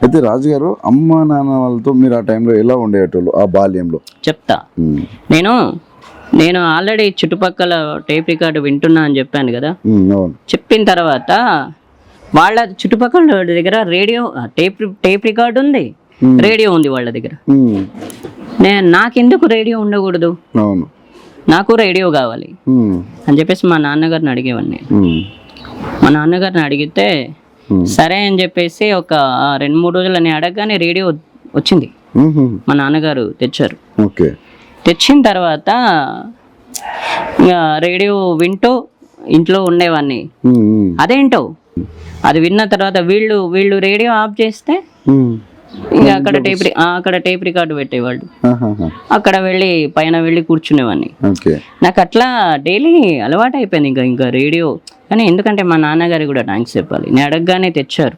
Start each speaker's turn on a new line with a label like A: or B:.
A: అయితే రాజుగారు అమ్మ నాన్న వాళ్ళతో మీరు ఆ టైంలో ఎలా ఉండేటోళ్ళు ఆ బాల్యంలో?
B: చెప్తా. నేను నేను ఆల్రెడీ చుట్టుపక్కల టేప్ రికార్డు వింటున్నా అని చెప్పాను కదా. చెప్పిన తర్వాత వాళ్ళ చుట్టుపక్కల దగ్గర రేడియో టేప్ టేప్ రికార్డు ఉంది. రేడియో ఉంది వాళ్ళ దగ్గర. నేను నాకెందుకు రేడియో ఉండకూడదు? నాకు రేడియో కావాలి. అని చెప్పేసి మా నాన్నగారిని అడిగేవాడిని. మా నాన్నగారిని అడిగితే. సరే అని చెప్పేసి ఒక రెండు మూడు రోజులు నేను అడగగానే రేడియో వచ్చింది. మా నాన్నగారు తెచ్చారు.
A: ఓకే.
B: తెచ్చిన తర్వాత ఇంకా రేడియో వింటూ ఇంట్లో ఉండేవాడిని అదేంటో? అది విన్న తర్వాత వీళ్ళు వీళ్ళు రేడియో ఆఫ్ చేస్తే ఇంకా అక్కడ టేప్ అక్కడ టేప్ రికార్డు పెట్టేవాళ్ళు. అక్కడ వెళ్ళి పైన వెళ్ళి కూర్చునేవాడిని నాకు అట్లా డైలీ అలవాటు అయిపోయింది ఇంకా ఇంకా రేడియో. కానీ ఎందుకంటే మా నాన్నగారికి కూడా థ్యాంక్స్ చెప్పాలి. నేను అడగగానే తెచ్చారు.